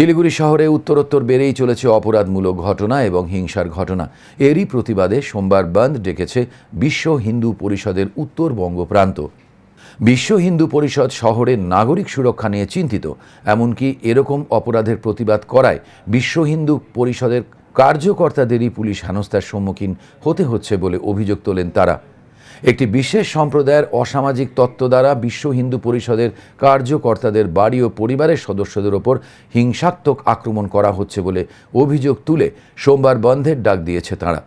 শিলিগুড়ি শহরে উত্তরোত্তর বেড়েই চলেছে অপরাধমূলক ঘটনা এবং হিংসার ঘটনা। এরই প্রতিবাদে সোমবার বন্ধ ডেকেছে বিশ্ব হিন্দু পরিষদের উত্তরবঙ্গ প্রান্ত বিশ্ব হিন্দু পরিষদ শহরের নাগরিক সুরক্ষা নিয়ে চিন্তিত। এমনকি এরকম অপরাধের প্রতিবাদ করায় বিশ্ব হিন্দু পরিষদের কার্যকর্তাদেরই পুলিশ হেনস্থার সম্মুখীন হতে হচ্ছে বলে অভিযোগ তোলেন তারা। একটি বিশেষ সম্প্রদায়ের অসামাজিক তত্ত্ব দ্বারা বিশ্ব হিন্দু পরিষদের কার্যকর্তাদের বাড়ি ও পরিবারের সদস্যদের ওপর হিংসাত্মক আক্রমণ করা হচ্ছে বলে অভিযোগ তুলে সোমবার বন্ধের ডাক দিয়েছে তারা।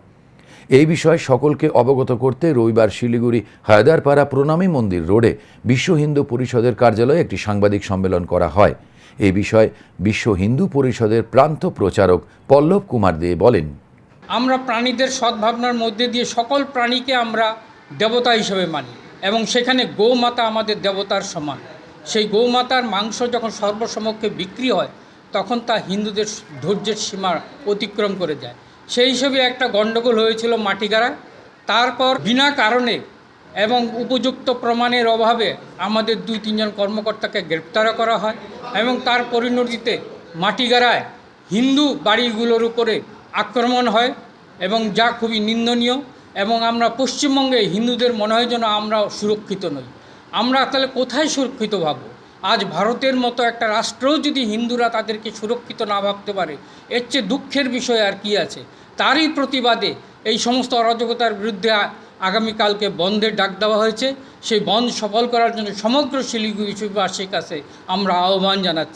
এই বিষয়ে সকলকে অবগত করতে রবিবার শিলিগুড়ি হায়দারপাড়া প্রণামী মন্দির রোডে বিশ্ব হিন্দু পরিষদের কার্যালয়ে একটি সাংবাদিক সম্মেলন করা হয়। এই বিষয়ে বিশ্ব হিন্দু পরিষদের প্রান্ত প্রচারক পল্লব কুমার দে বলেন। আমরা প্রাণীদের সদ্ভাবনার মধ্যে দিয়ে সকল প্রাণীকে আমরা দেবতা হিসেবে মানি। এবং সেখানে গৌমাতা আমাদের দেবতার সমান। সেই গৌমাতার মাংস যখন সর্বসমক্ষে বিক্রি হয়, তখন তা হিন্দুদের ধৈর্যের সীমা অতিক্রম করে যায় সেই হিসেবে একটা গণ্ডগোল হয়েছিল মাটিগাড়ায় তারপর বিনা কারণে এবং উপযুক্ত প্রমাণের অভাবে আমাদের দুই, তিনজন কর্মকর্তাকে গ্রেপ্তার করা হয় এবং তার পরিণতিতে মাটিগাড়ায় হিন্দু বাড়িগুলোর উপরে আক্রমণ হয় এবং যা খুবই নিন্দনীয়। এবং আমরা পশ্চিমবঙ্গে হিন্দুদের মনে হয় যেন আমরা সুরক্ষিত নই। আমরা তাহলে কোথায় সুরক্ষিত ভাববো? আজ ভারতের মতো একটা রাষ্ট্রও যদি হিন্দুরা তাদেরকে সুরক্ষিত না ভাবতে পারে, এর চেয়ে দুঃখের বিষয় আর কি আছে? তারই প্রতিবাদে এই সমস্ত অরাজকতার বিরুদ্ধে আগামীকালকে বন্ধের ডাক দেওয়া হয়েছে। সেই বন্ধ সফল করার জন্য সমগ্র শিলিগুড়ি শিলিগুড়িবাসীর কাছে আমরা আহ্বান জানাচ্ছি।